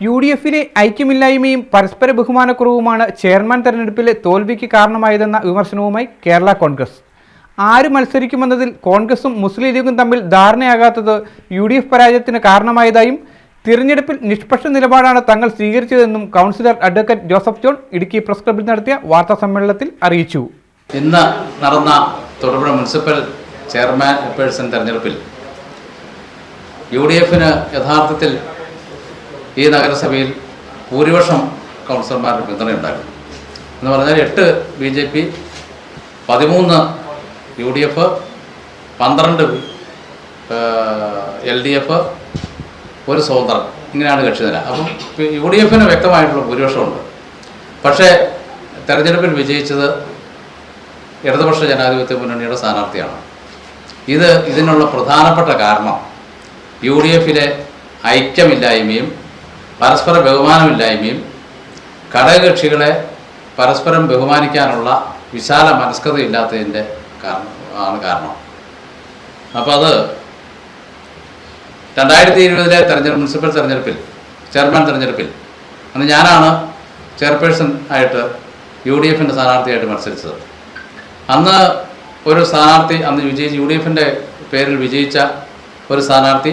U D എഫിലെ ഐക്യമില്ലായ്മയും പരസ്പര ബഹുമാനക്കുറവുമാണ് chairman തെരഞ്ഞെടുപ്പിലെ തോൽവിക്ക് കാരണമായതെന്ന വിമർശനവുമായി കേരള കോൺഗ്രസ്. ആര് മത്സരിക്കുമെന്നതിൽ കോൺഗ്രസും മുസ്ലിം ലീഗും തമ്മിൽ ധാരണയാകാത്തത് യു ഡി എഫ് പരാജയത്തിന് കാരണമായതായും തിരഞ്ഞെടുപ്പിൽ നിഷ്പക്ഷ നിലപാടാണ് തങ്ങൾ സ്വീകരിച്ചതെന്നും councillor advocate Joseph John Idukki press ക്ലബിൽ നടത്തിയ വാർത്താ സമ്മേളനത്തിൽ അറിയിച്ചു. ഇന്ന് നടന്ന തൊടുപുഴ മുനിസിപ്പൽ ചെയർമാൻ പേഴ്സൺ തെരഞ്ഞെടുപ്പിൽ യു ഡി എഫിന് യഥാർത്ഥത്തിൽ ഈ നഗരസഭയിൽ ഭൂരിപക്ഷം കൗൺസിലർമാരുടെ പിന്തുണയുണ്ടായിരുന്നു എന്ന് പറഞ്ഞാൽ എട്ട് ബി ജെ പി പതിമൂന്ന് യു ഡി എഫ് പന്ത്രണ്ട് എൽ ഡി എഫ് ഒരു സ്വതന്ത്രം. ഇങ്ങനെയാണ് കക്ഷി നില. അപ്പം യു ഡി എഫിന് വ്യക്തമായിട്ടുള്ള ഭൂരിപക്ഷമുണ്ട്. പക്ഷേ തെരഞ്ഞെടുപ്പിൽ വിജയിച്ചത് ഇടതുപക്ഷ ജനാധിപത്യ മുന്നണിയുടെ സ്ഥാനാർത്ഥിയാണ്. ഇത് ഇതിനുള്ള പ്രധാനപ്പെട്ട കാരണം യു ഡി എഫിലെ ഐക്യമില്ലായ്മയും പരസ്പര ബഹുമാനമില്ലായ്മയും ഘടകകക്ഷികളെ പരസ്പരം ബഹുമാനിക്കാനുള്ള വിശാല മനസ്കതയില്ലാത്തതിന്റെ കാരണം ആണ് കാരണം. അപ്പോൾ അത് രണ്ടായിരത്തി ഇരുപതിലെ തെരഞ്ഞെടുപ്പ് മുനിസിപ്പൽ തെരഞ്ഞെടുപ്പിൽ ചെയർമാൻ തെരഞ്ഞെടുപ്പിൽ അന്ന് ഞാനാണ് ചെയർപേഴ്സൺ ആയിട്ട് യു ഡി എഫിന്റെ സ്ഥാനാർത്ഥിയായിട്ട് മത്സരിച്ചത്. അന്ന് ഒരു സ്ഥാനാർത്ഥി അന്ന് വിജയിച്ച് യു ഡി എഫിന്റെ പേരിൽ വിജയിച്ച ഒരു സ്ഥാനാർത്ഥി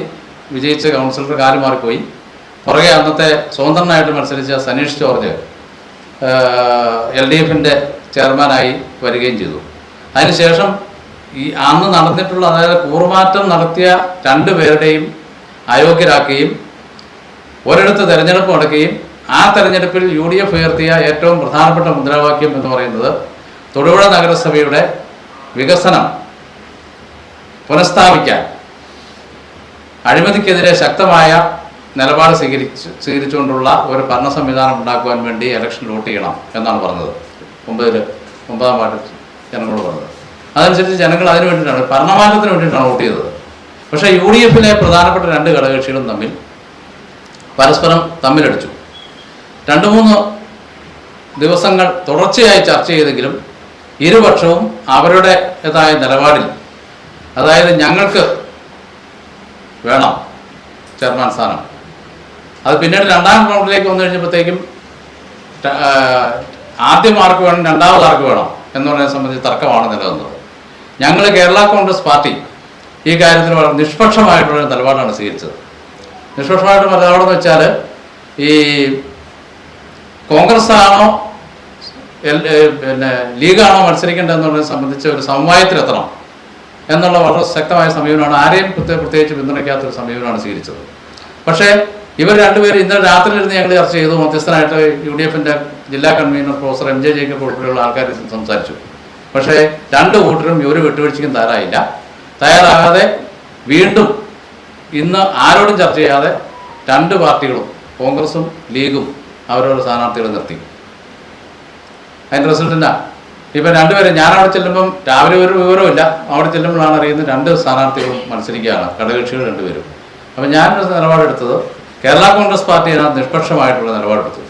വിജയിച്ച കൗൺസിലർ കാൽ മാറിപ്പോയി. പുറകെ അന്നത്തെ സ്വതന്ത്രനായിട്ട് മത്സരിച്ച സനീഷ് ജോർജ് എൽ ഡി എഫിന്റെ ചെയർമാനായി വരികയും ചെയ്തു. അതിനുശേഷം ഈ അന്ന് നടന്നിട്ടുള്ള അതായത് കൂറുമാറ്റം നടത്തിയ രണ്ട് പേരുടെയും അയോഗ്യരാക്കുകയും ഒരിടത്ത് തെരഞ്ഞെടുപ്പ് നടക്കുകയും ആ തെരഞ്ഞെടുപ്പിൽ യു ഡി എഫ് ഉയർത്തിയ ഏറ്റവും പ്രധാനപ്പെട്ട മുദ്രാവാക്യം എന്ന് പറയുന്നത് തൊടുപുഴ നഗരസഭയുടെ വികസനം പുനഃസ്ഥാപിക്കാൻ അഴിമതിക്കെതിരെ ശക്തമായ നിലപാട് സ്വീകരിച്ച് സ്വീകരിച്ചുകൊണ്ടുള്ള ഒരു ഭരണ സംവിധാനം ഉണ്ടാക്കുവാൻ വേണ്ടി ഇലക്ഷൻ വോട്ട് ചെയ്യണം എന്നാണ് പറഞ്ഞത്. ഒമ്പതിൽ ഒമ്പതാം വാർഡിൽ ജനങ്ങളോട് പറഞ്ഞത്. അതനുസരിച്ച് ജനങ്ങൾ അതിന് വേണ്ടിയിട്ടാണ് ഭരണമാറ്റത്തിന് വേണ്ടിയിട്ടാണ് വോട്ട് ചെയ്തത്. പക്ഷേ യു ഡി എഫിലെ പ്രധാനപ്പെട്ട രണ്ട് ഘടകകക്ഷികളും തമ്മിൽ പരസ്പരം തമ്മിലടിച്ചു. രണ്ട് മൂന്ന് ദിവസങ്ങൾ തുടർച്ചയായി ചർച്ച ചെയ്തെങ്കിലും ഇരുപക്ഷവും അവരുടേതായ നിലപാടിൽ അതായത് ഞങ്ങൾക്ക് വേണം ചെയർമാൻ സ്ഥാനം. അത് പിന്നീട് രണ്ടാം റൗണ്ടിലേക്ക് വന്നു കഴിഞ്ഞപ്പോഴത്തേക്കും ആദ്യം ആർക്ക് വേണം രണ്ടാമത് ആർക്ക് വേണം എന്ന് പറയുന്നത് സംബന്ധിച്ച് തർക്കമാണ് നിലനിന്നത്. ഞങ്ങൾ കേരള കോൺഗ്രസ് പാർട്ടി ഈ കാര്യത്തിൽ വളരെ നിഷ്പക്ഷമായിട്ടുള്ള നിലപാടാണ് സ്വീകരിച്ചത്. നിഷ്പക്ഷമായിട്ട് നിലപാടെന്ന് വെച്ചാൽ ഈ കോൺഗ്രസ് ആണോ പിന്നെ ലീഗാണോ മത്സരിക്കേണ്ടതെന്നുള്ളതിനെ സംബന്ധിച്ച് ഒരു സമവായത്തിലെത്തണം എന്നുള്ള വളരെ ശക്തമായ സമീപനമാണ്. ആരെയും പ്രത്യേക പ്രത്യേകിച്ച് പിന്തുണയ്ക്കാത്തൊരു സമീപനമാണ് സ്വീകരിച്ചത്. പക്ഷേ ഇവർ രണ്ടുപേരും ഇന്നലെ രാത്രി ഇരുന്ന് ഞങ്ങൾ ചർച്ച ചെയ്തു. മധ്യസ്ഥനായിട്ട് യു ഡി എഫിന്റെ ജില്ലാ convener professor M J Jacob ഉൾപ്പെടെയുള്ള ആൾക്കാർ സംസാരിച്ചു. പക്ഷേ രണ്ട് കൂട്ടരും ഇവർ വിട്ടുവീഴ്ചയ്ക്കും തയ്യാറായില്ല. തയ്യാറാകാതെ വീണ്ടും ഇന്ന് ആരോടും ചർച്ച ചെയ്യാതെ രണ്ട് പാർട്ടികളും കോൺഗ്രസും ലീഗും അവരവരുടെ സ്ഥാനാർത്ഥികളെ നിർത്തി. അതിന്റെ റിസൾട്ട് എന്നാ ഇപ്പം രണ്ടുപേരും ഞാൻ അവിടെ ചെല്ലുമ്പം രാവിലെ ഒരു വിവരമില്ല അവിടെ ചെല്ലുമ്പോഴാണ് അറിയുന്നത് രണ്ട് സ്ഥാനാർത്ഥികളും മത്സരിക്കുകയാണ്. ഘടകകക്ഷികൾ രണ്ടുപേരും. അപ്പം ഞാനൊരു നിലപാടെടുത്തത് കേരള കോൺഗ്രസ് പാർട്ടി അതിനകത്ത് നിഷ്പക്ഷമായിട്ടുള്ള നിലപാടെടുത്തു.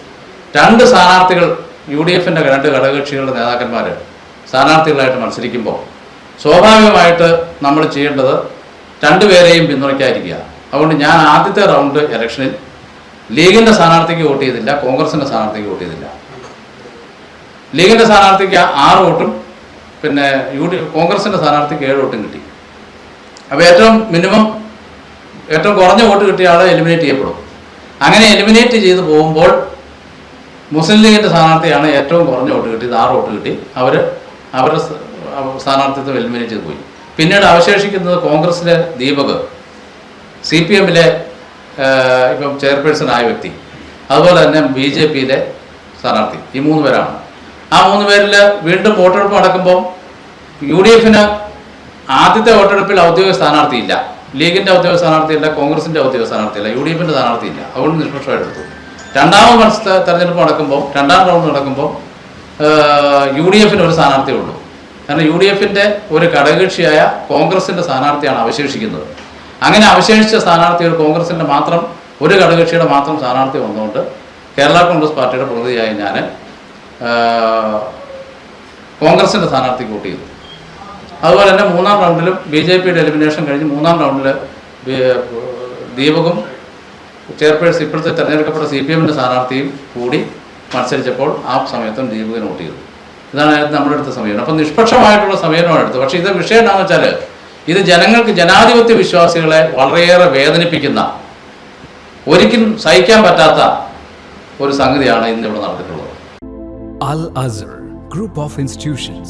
രണ്ട് സ്ഥാനാർത്ഥികൾ യു ഡി എഫിന്റെ രണ്ട് ഘടകകക്ഷികളുടെ നേതാക്കന്മാർ സ്ഥാനാർത്ഥികളായിട്ട് മത്സരിക്കുമ്പോൾ സ്വാഭാവികമായിട്ട് നമ്മൾ ചെയ്യേണ്ടത് രണ്ടുപേരെയും പിന്തുണയ്ക്കാതിരിക്കുക. അതുകൊണ്ട് ഞാൻ ആദ്യത്തെ റൗണ്ട് ഇലക്ഷനിൽ ലീഗിന്റെ സ്ഥാനാർത്ഥിക്ക് വോട്ട് ചെയ്തില്ല കോൺഗ്രസിന്റെ സ്ഥാനാർത്ഥിക്ക് വോട്ട് ചെയ്തില്ല. ലീഗിന്റെ സ്ഥാനാർത്ഥിക്ക് ആറ് വോട്ടും പിന്നെ യു ഡി കോൺഗ്രസിന്റെ സ്ഥാനാർത്ഥിക്ക് ഏഴ് വോട്ടും കിട്ടി. അപ്പോൾ ഏറ്റവും മിനിമം ഏറ്റവും കുറഞ്ഞ വോട്ട് കിട്ടിയ ആളെ എലിമിനേറ്റ് ചെയ്യപ്പെടും. അങ്ങനെ എലിമിനേറ്റ് ചെയ്ത് പോകുമ്പോൾ മുസ്ലിം ലീഗിന്റെ സ്ഥാനാർത്ഥിയാണ് ഏറ്റവും കുറഞ്ഞ വോട്ട് കിട്ടിയത്. ആറ് വോട്ട് കിട്ടി. അവർ അവരുടെ സ്ഥാനാർത്ഥിത്വം എലിമിനേറ്റ് ചെയ്ത് പോയി. പിന്നീട് അവശേഷിക്കുന്നത് കോൺഗ്രസിലെ ദീപക് സി പി എമ്മിലെ ഇപ്പം ചെയർപേഴ്സൺ ആയ വ്യക്തി. അതുപോലെ തന്നെ ബി ജെ പിയിലെ സ്ഥാനാർത്ഥി. ഈ മൂന്ന് പേരാണ്. ആ മൂന്ന് പേരിൽ വീണ്ടും വോട്ടെടുപ്പ് നടക്കുമ്പോൾ യു ഡി എഫിന് ആദ്യത്തെ വോട്ടെടുപ്പിൽ ഔദ്യോഗിക സ്ഥാനാർത്ഥിയില്ല. ലീഗിന്റെ ഔദ്യോഗിക സ്ഥാനാർത്ഥിയില്ല കോൺഗ്രസിന്റെ ഔദ്യോഗിക സ്ഥാനാർത്ഥിയില്ല യു ഡി എഫിന്റെ സ്ഥാനാർത്ഥിയില്ല. അതുകൊണ്ട് നിഷ്പക്ഷമായി എടുത്തു. രണ്ടാമത് മത്സര തെരഞ്ഞെടുപ്പ് നടക്കുമ്പോൾ രണ്ടാം റൗണ്ട് നടക്കുമ്പോൾ യു ഡി എഫിന് ഒരു സ്ഥാനാർത്ഥിയേ ഉള്ളൂ. കാരണം യു ഡി എഫിന്റെ ഒരു ഘടകകക്ഷിയായ കോൺഗ്രസിന്റെ സ്ഥാനാർത്ഥിയാണ് അവശേഷിക്കുന്നത്. അങ്ങനെ അവശേഷിച്ച സ്ഥാനാർത്ഥികൾ കോൺഗ്രസിന്റെ മാത്രം ഒരു ഘടകകക്ഷിയുടെ മാത്രം സ്ഥാനാർത്ഥി വന്നുകൊണ്ട് കേരള കോൺഗ്രസ് പാർട്ടിയുടെ പ്രതിനിധിയായി ഞാൻ കോൺഗ്രസിന്റെ സ്ഥാനാർത്ഥിക്ക് വോട്ട് ചെയ്തു. അതുപോലെ തന്നെ മൂന്നാം റൗണ്ടിലും ബി ജെ പിയുടെ എലിമിനേഷൻ കഴിഞ്ഞ് മൂന്നാം റൗണ്ടിൽ ദീപകും ചെയർപേഴ്സൺ ഇപ്പോഴത്തെ തെരഞ്ഞെടുക്കപ്പെട്ട സി പി എമ്മിന്റെ സ്ഥാനാർത്ഥിയും കൂടി മത്സരിച്ചപ്പോൾ ആ സമയത്തും ദീപകിന് വോട്ട് ചെയ്തു. ഇതാണ് നമ്മുടെ അടുത്ത സമീപനം. അപ്പം നിഷ്പക്ഷമായിട്ടുള്ള സമീപനമാണ് എടുത്തത്. പക്ഷേ ഇത് വിഷയം എന്താണെന്ന് വെച്ചാൽ ഇത് ജനങ്ങൾക്ക് ജനാധിപത്യ വിശ്വാസികളെ വളരെയേറെ വേദനിപ്പിക്കുന്ന ഒരിക്കലും സഹിക്കാൻ പറ്റാത്ത ഒരു സംഗതിയാണ് ഇന്ന് ഇവിടെ നടന്നിട്ടുള്ളത്. Al Azhar group of Institutions,